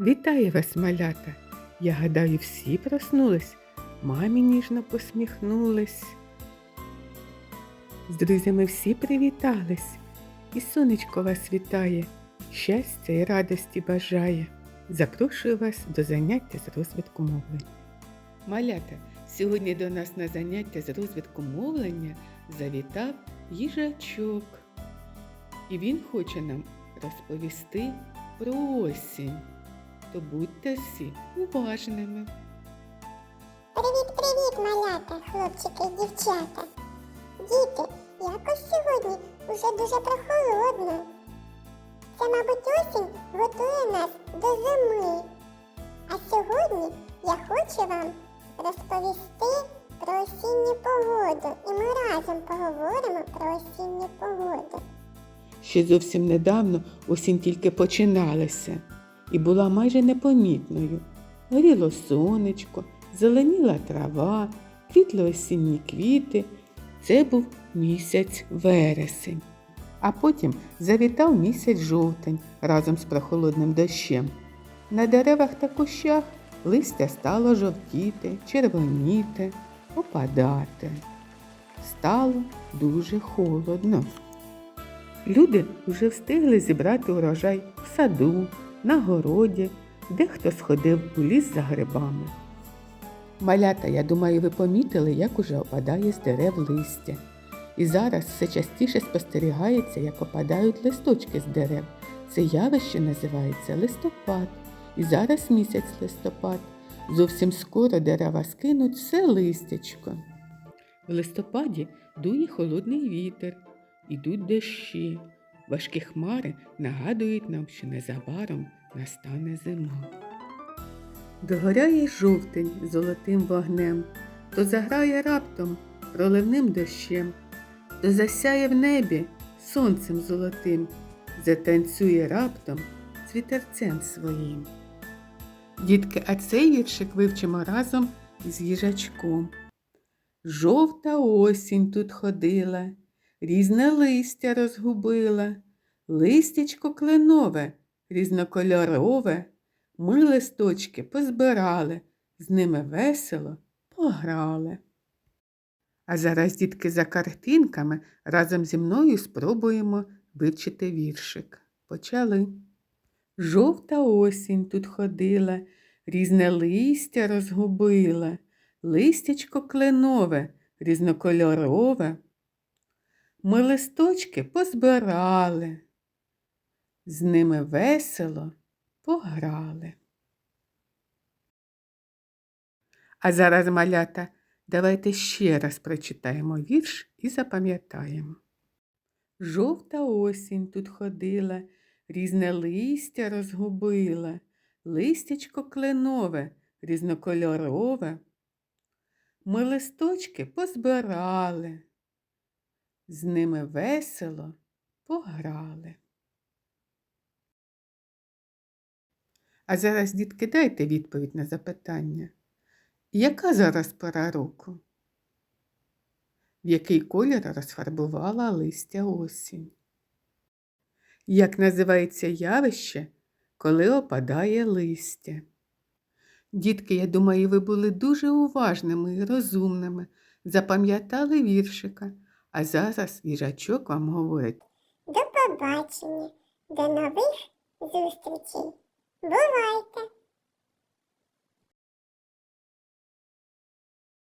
Вітаю вас, малята! Я гадаю, всі проснулись, мамі ніжно посміхнулись. З друзями всі привітались, і сонечко вас вітає, щастя і радості бажає. Запрошую вас до заняття з розвитку мовлення. Малята, сьогодні до нас на заняття з розвитку мовлення завітав їжачок. І він хоче нам розповісти про осінь. То будьте всі уважними. Привіт-привіт, малята, хлопчики і дівчата. Діти, якось сьогодні уже дуже прохолодно. Це, мабуть, осінь готує нас до зими. А сьогодні я хочу вам розповісти про осінню погоду. І ми разом поговоримо про осінню погоду. Ще зовсім недавно осінь тільки починалася і була майже непомітною. Горіло сонечко, зеленіла трава, квітли осінні квіти. Це був місяць вересень. А потім завітав місяць жовтень разом з прохолодним дощем. На деревах та кущах листя стало жовтіти, червоніти, опадати. Стало дуже холодно. Люди вже встигли зібрати урожай в саду, на городі, дехто сходив у ліс за грибами. Малята, я думаю, ви помітили, як уже опадає з дерев листя. І зараз все частіше спостерігається, як опадають листочки з дерев. Це явище називається листопад. І зараз місяць листопад. Зовсім скоро дерева скинуть все листячко. В листопаді дує холодний вітер, ідуть дощі. Важкі хмари нагадують нам, що незабаром настане зима. Догоряє жовтень золотим вогнем, то заграє раптом проливним дощем, то засяє в небі сонцем золотим, затанцює раптом з вітерцем своїм. Дітки, а цей віршик вивчимо разом із їжачком. Жовта осінь тут ходила, різне листя розгубила, листячко кленове, різнокольорове, ми листочки позбирали, з ними весело пограли. А зараз, дітки, за картинками разом зі мною спробуємо вивчити віршик. Почали. Жовта осінь тут ходила, різне листя розгубила, листячко кленове, різнокольорове. Ми листочки позбирали, з ними весело пограли. А зараз, малята, давайте ще раз прочитаємо вірш і запам'ятаємо. Жовта осінь тут ходила, різне листя розгубила, листячко кленове, різнокольорове. Ми листочки позбирали, з ними весело пограли. А зараз, дітки, дайте відповідь на запитання. Яка зараз пора року? В який колір розфарбувала листя осінь? Як називається явище, коли опадає листя? Дітки, я думаю, ви були дуже уважними і розумними, запам'ятали віршика, а зараз їжачок вам говорить До побачення, до нових зустрічей. Бувайте!